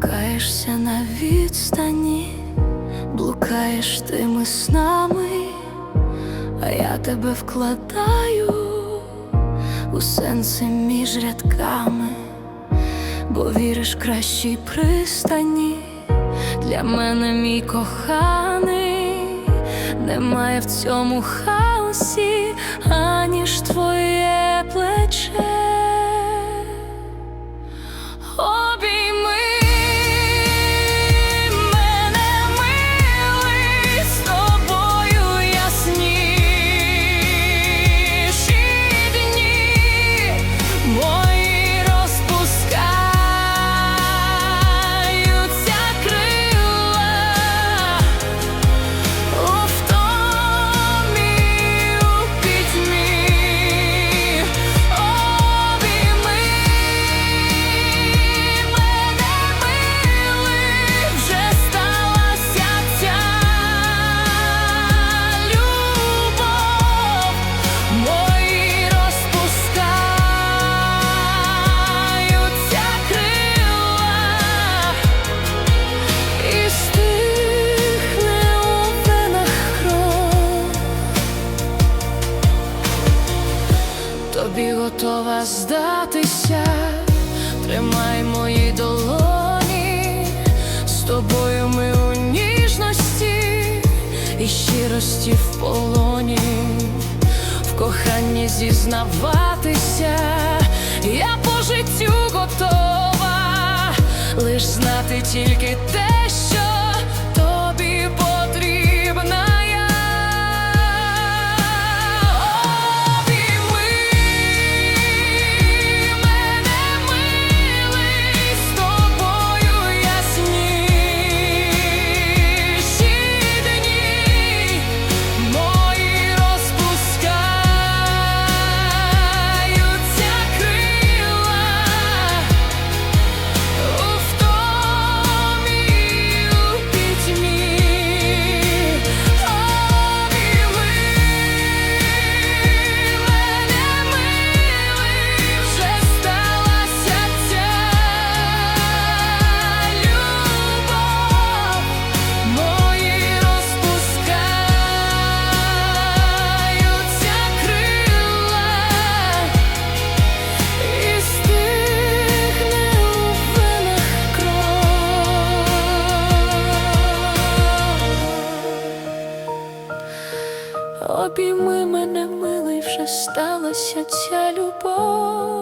тримаєшся на відстані, блукаєш тими снами, а я тебе вкладаю у сенси між рядками, бо віриш кращій пристані. Для мене мій коханий, немає в цьому хаосі, Тобі готова здатися, тримай мої долоні, з тобою ми у ніжності і щирості в полоні, в коханні зізнаватися, я по життю готова, лиш знати тільки те, Обійми мене, милий, вже сталася ця любов,